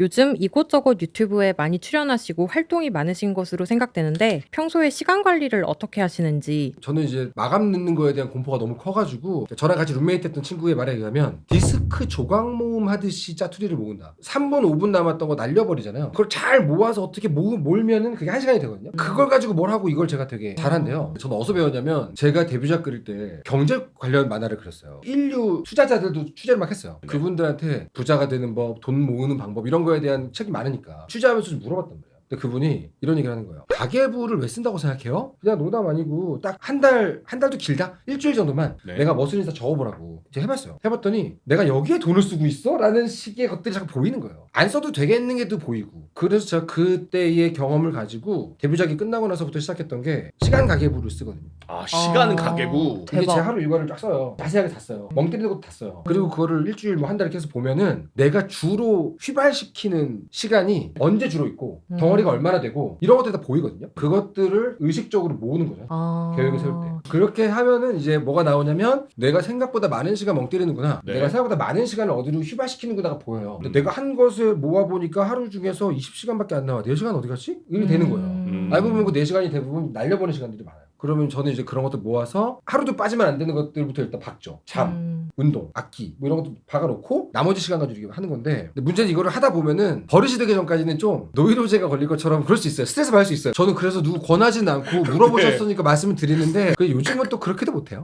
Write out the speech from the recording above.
요즘 이곳저곳 유튜브에 많이 출연하시고 활동이 많으신 것으로 생각되는데 평소에 시간 관리를 어떻게 하시는지? 저는 이제 마감 늦는 거에 대한 공포가 너무 커가지고 저랑 같이 룸메이트 했던 친구의 말에 의하면 디스크 조각 모음 하듯이 짜투리를 모은다. 3분 5분 남았던 거 날려버리잖아요. 그걸 잘 모아서 어떻게 모, 몰면은 그게 한 시간이 되거든요. 그걸 가지고 뭘 하고 이걸 제가 되게 잘한대요. 저는 어디서 배웠냐면 제가 데뷔작 그릴 때 경제 관련 만화를 그렸어요. 인류 투자자들도 취재를 막 했어요. 네. 그분들한테 부자가 되는 법 돈 모으는 방법 이런 거에 대한 책이 많으니까 취재하면서 좀 물어봤단 말이에요 근데 그분이 이런 얘기를 하는 거예요. 가계부를 왜 쓴다고 생각해요? 그냥 농담 아니고 딱 한 달, 한 달도 길다? 일주일 정도만 네. 내가 머슬인사 적어보라고. 제가 해봤어요. 해봤더니 내가 여기에 돈을 쓰고 있어? 라는 식의 것들이 자꾸 보이는 거예요. 안 써도 되겠는 게도 보이고. 그래서 제가 그때의 경험을 가지고 데뷔작이 끝나고 나서부터 시작했던 게 시간 가계부를 쓰거든요. 아 시간 아. 가계부. 이게 대박. 제 하루 일과를 쫙 써요. 자세하게 다 써요. 멍 때리는 것도 다 써요. 그리고 그거를 일주일 뭐 한달 이렇게 해서 보면은 내가 주로 휘발시키는 시간이 언제 주로 있고 음. 덩어리가 얼마나 되고 이런 것들이 다 보이거든요. 그것들을 의식적으로 모으는 거죠. 아... 계획을 세울 때. 그렇게 하면은 이제 뭐가 나오냐면 내가 생각보다 많은 시간 멍 때리는구나. 네. 내가 생각보다 많은 시간을 어디로 휘발시키는구나가 보여요. 근데 내가 한 것을 모아보니까 하루 중에서 20 시간밖에 안 나와. 4시간 어디 갔지? 이게 되는 거예요. 음. 알고 보면 그 4시간이 대부분 날려버는 시간들이 많아요. 그러면 저는 이제 그런 것들 모아서 하루도 빠지면 안 되는 것들부터 일단 박죠. 잠, 음. 운동, 악기 뭐 이런 것도 박아놓고 나머지 시간 가지고 이렇게 하는 건데 근데 문제는 이거를 하다 보면은 버릇이 되기 전까지는 좀 노이로제가 걸릴 것처럼 그럴 수 있어요. 스트레스 받을 수 있어요. 저는 그래서 누구 권하지는 않고 물어보셨으니까 말씀을 드리는데 그 요즘은 또 그렇게도 못해요.